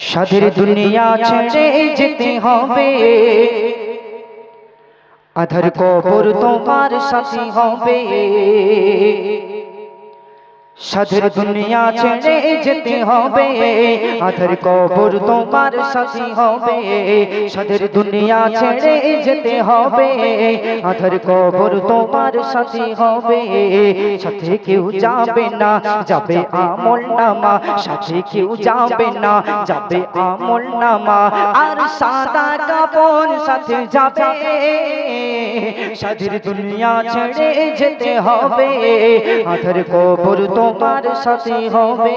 সাধের দুনিয়া ছেড়ে যেতে হবে। আধার কবর তোমার সাথী হবে। সাধের দুনিয়া ছেড়ে যেতে হবে। আধার কবর তোমার সাথী হবে। সাধের দুনিয়া ছেড়ে যেতে হবে। আধার কবর তোমার সাথী হবে। সাথে কেউ যাবে না, যাবে আমল নামা। সাথে কেউ যাবে না, যাবে আমল নামা। আর সাদা কাপড় সাথে যাবে। সাধের দুনিয়া ছেড়ে যেতে হবে। আধার কবর তোমার সাথে হবে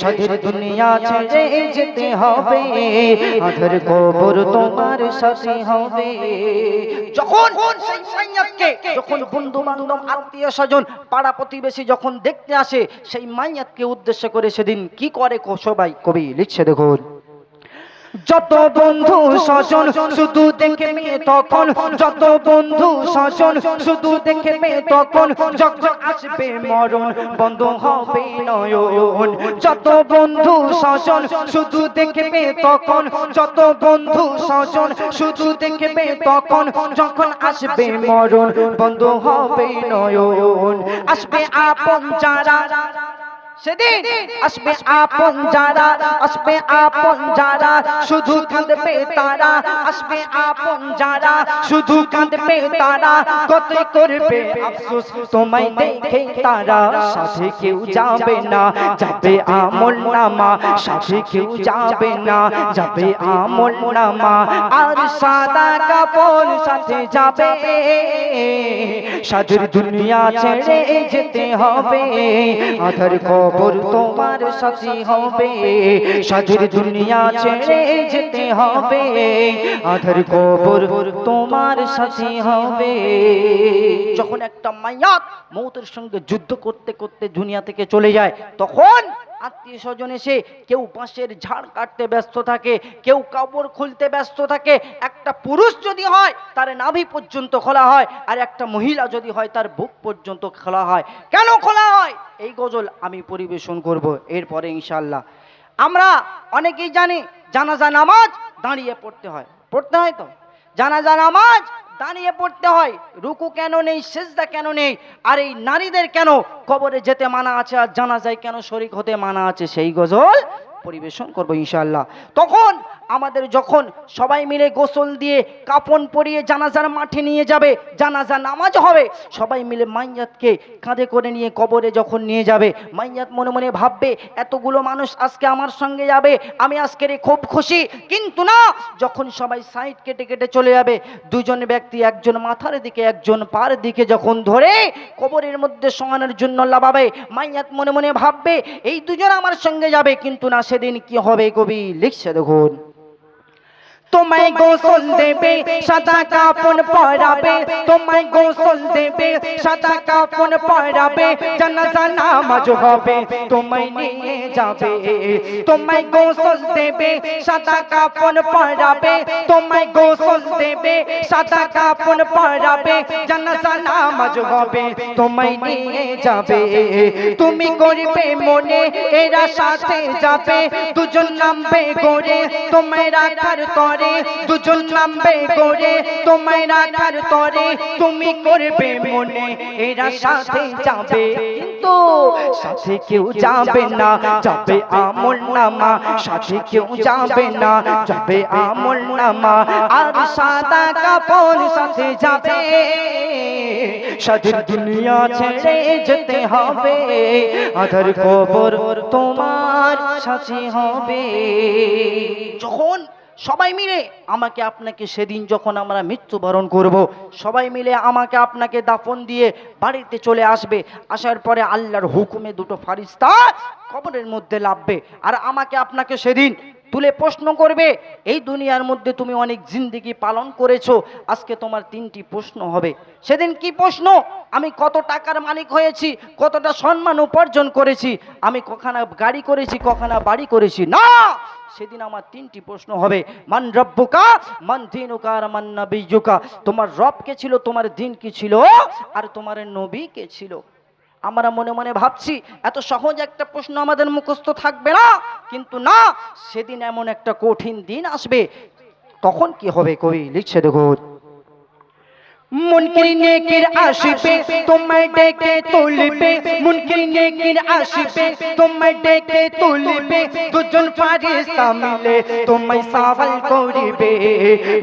সাধের দুনিয়া ছেড়ে যেতে হবে। আধার কবর তোমার সাথে হবে। যখন যখন বন্ধু বান্ধব আত্মীয় স্বজন, পাড়া প্রতিবেশী যখন দেখতে আসে, সেই মাইয়াতকে উদ্দেশ্য করে সেদিন কি করে সবাই? কবি লিখছে দেখুন। যত বন্ধু স্বজন শুধু দেখে মেয়ে তখন, যত বন্ধু স্বজন শুধু দেখে মেয়ে তখন যখন আসবে মরণ, বন্ধ হবে নয়ন। যত বন্ধু স্বজন শুধু দেখে মেয়ে তখন, যত বন্ধু স্বজন শুধু দেখে মেয়ে তখন, যখন আসবে মরণ, বন্ধ হবে নয়ন। আসবে আপন যারা সেদিন আসবে আপন যারা আসবে আপন যারা শুধু কাঁদবে তারা আসবে আপন যারা শুধু কাঁদবে তারা কত করবে আফসোস তোমায় দেখে তারা সাথে কেউ যাবে না যাবে আমল নামা সাথে কেউ যাবে না যাবে আমল নামা। আর সাদা কাপড় সাথে যাবে। সাধুর দুনিয়া ছেড়ে যেতে হবে। আধার কবর তোমার সাথী হবে। সাধুর দুনিয়া ছেড়ে যেতে হবে। আধার কবর তোমার সাথী হবে। যখন একটা মাইয়াত মৌতের সঙ্গে যুদ্ধ করতে করতে দুনিয়া থেকে চলে যায়, তখন আত্মীয় স্বজন এসে কেউ বাঁশের ঝাড় কাটতে ব্যস্ত থাকে, কেউ কাপড় খুলতে ব্যস্ত থাকে। একটা পুরুষ যদি হয়, তার নাভি পর্যন্ত খোলা হয়, আর একটা মহিলা যদি হয়, তার বুক পর্যন্ত খোলা হয়। কেন খোলা হয়? এই গজল আমি পরিবেশন করব এরপরে ইনশাল্লাহ আমরা অনেকেই জানি, জানাজা নামাজ দাঁড়িয়ে পড়তে হয়। পড়তে হয় তো? জানাজা নামাজ দাঁড়িয়ে পড়তে হয়। রুকু কেন নেই, সেজদা কেন নেই, আর এই নারীদের কেন কবরে যেতে মানা আছে আর জানা যায় কেন শরিক হতে মানা আছে, সেই গজল পরিবেশন করব ইনশাল্লাহ তখন আমাদের যখন সবাই মিলে গোসল দিয়ে কাপন পরিয়ে জানাজার মাঠে নিয়ে যাবে জানাজা নামাজ হবে, সবাই মিলে মাইয়াতকে কাঁধে করে নিয়ে কবরে যখন নিয়ে যাবে, মাইয়াত মনে মনে ভাববে, এতগুলো মানুষ আজকে আমার সঙ্গে যাবে, আমি আজকের খুব খুশি। কিন্তু না, যখন সবাই সাইড কেটে কেটে চলে যাবে দুজন ব্যক্তি একজন মাথার দিকে, একজন পার দিকে যখন ধরে কবরের মধ্যে সমানের জন্য লাভাবে মাইয়াত মনে মনে ভাববে, এই দুজন আমার সঙ্গে যাবে, কিন্তু না, সেদিন কি হবে কবি? লিখছে দেখুন। তোমায় গোসল দেবে সাদা কাপড় পরাবে। তোমায় গোসল দেবে সাদা কাপড় পরাবে। জানাজা নামাজ হবে তোমায় নিয়ে যাবে। তোমায় গোসল দেবে সাদা কাপড় পরাবে। তোমায় গোসল দেবে সাদা কাপড় পরাবে। জানাজা নামাজ হবে তোমায় নিয়ে যাবে। তুমি করবে মনে এরা সাথে যাবে। দুজন নামবে গড়ে তোমায় রাখার তরে দুজন নামবে গড়ে, তোমায় রাখার তরে তুমি করবে মনে। এরা সাথে যাবে, কিন্তু সাথে কেউ যাবে না। যাবে আমল নামা, সাথে কেউ যাবে না। যাবে আমল নামা, আর সাদা কাপড় সাথে যাবে। সাথে দুনিয়া ছেড়ে যেতে হবে, আধার কবর তোমার সাথে হবে। যখন সবাই মিলে আমাকে আপনাকে সেদিন যখন আমরা মৃত্যুবরণ করব, সবাই মিলে আমাকে আপনাকে দাফন দিয়ে বাড়িতে চলে আসবে। আসার পরে আল্লাহর হুকুমে দুটো ফারিস্তা কবরের মধ্যে লাভবে। আর আমাকে আপনাকে সেদিন তুলে প্রশ্ন করবে, এই দুনিয়ার মধ্যে তুমি অনেক জিন্দিগি পালন করেছ, আজকে তোমার তিনটি প্রশ্ন হবে। সেদিন কি প্রশ্ন? আমি কত টাকার মালিক হয়েছি, কতটা সম্মান উপার্জন করেছি, আমি কখানা গাড়ি করেছি, কখানা বাড়ি করেছি। না! সেদিন আমার তিনটি প্রশ্ন হবে। মান রব্বুকা, মান দিনুকা আর মান নবিয়ুকা তোমার রব কে ছিল, তোমার দিন কি ছিল? আর তোমার নবী কে ছিল? আমরা মনে মনে ভাবছি, এত সহজ একটা প্রশ্ন আমাদের মুখস্থ থাকবে না। কিন্তু না, সেদিন এমন একটা কঠিন দিন আসবে। তখন কি হবে কবি? লিখছে দেখুন। মুনকির নেকির আসবে তোমায় ডেকে তুলবে, মুনকির নেকির আসবে তোমায় ডেকে তুলবে, দুজন ফারিস্তা মিলে তোমায় সওয়াল করিবে।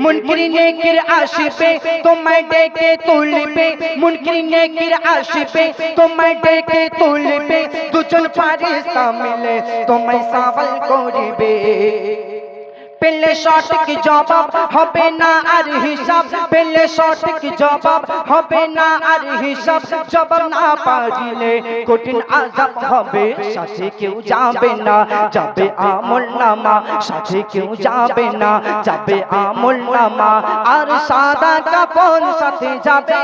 মুনকির নেকির আসবে তোমায় ডেকে তুলবে, মুনকির নেকির আসবে তোমায় ডেকে তুলবে, দুজন ফারিস্তা মিলে তোমায় সওয়াল করিবে। পেলে সঠিক জবাব হবে না আর হিসাব। পেলে সঠিক জবাব হবে না আর হিসাব। জবাব না পারিলে কঠিন আজাব হবে। সাথে কেউ যাবে না, যাবে আমল নামা। সাথে কেউ যাবে না, যাবে আমল নামা। আর সাদা কাপড় সাথে যাবে।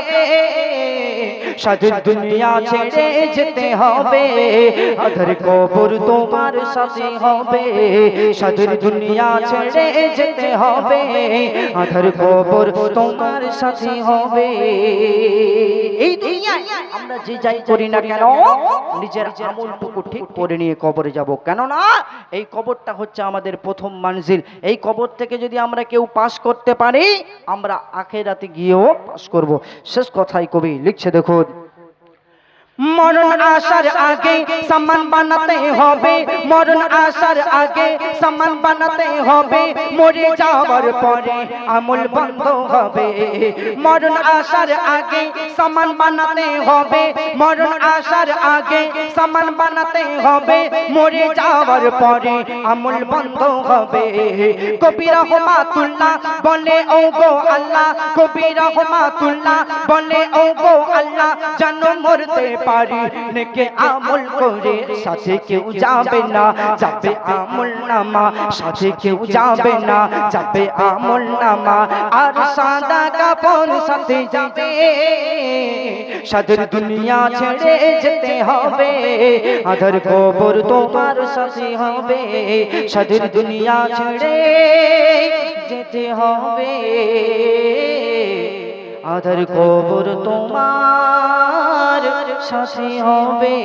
সাধুর দুনিয়া ছেড়ে যেতে হবে। আধার কবর তোমার সাথে হবে। সাধুর দুনিয়া ছেড়ে যেতে হবে। আধার কবর তোমার সাথে হবে। এই দুনিয়ায় আমরা যে যাই করি না কেন, নিজের আমলটুকু ঠিক করে নিয়ে কবরে যাব। কেন না এই কবরটা হচ্ছে আমাদের প্রথম মানজিল। এই কবর থেকে যদি আমরা কেউ পাস করতে পারি, আমরা আখেরাতে গিয়েও পাস করব। শেষ কথাই কবি লিখছে দেখুন মরণ আসার আগে সম্মান বানাতে হবে। মরণ আসার আগে সম্মান বানাতে হবে। মরে যাওয়ার পরে আমল বন্ধ হবে। মরণ আসার আগে সম্মান বানাতে হবে। মরণ আসার আগে সম্মান বানাতে হবে। মরে যাওয়ার পরে আমল বন্ধ হবে। কবি রহমাতুল্লাহ বলে ও গো আল্লাহ। কবি রহমাতুল্লাহ বলে ও গো আল্লাহ জানো মরতে পারি নেকে আমল করে, সাথে কেউ যাবে না, যাবে আমল নামা, সাথে কেউ যাবে না, যাবে আমল নামা। আর সাদা কাপড় সাথে যাবে, সাদের দুনিয়া ছেড়ে যেতে হবে। আধার কবর তোমার সাথে হবে, সাদের দুনিয়া ছেড়ে যেতে হবে। আধার কবর তোমার সাথে হবে।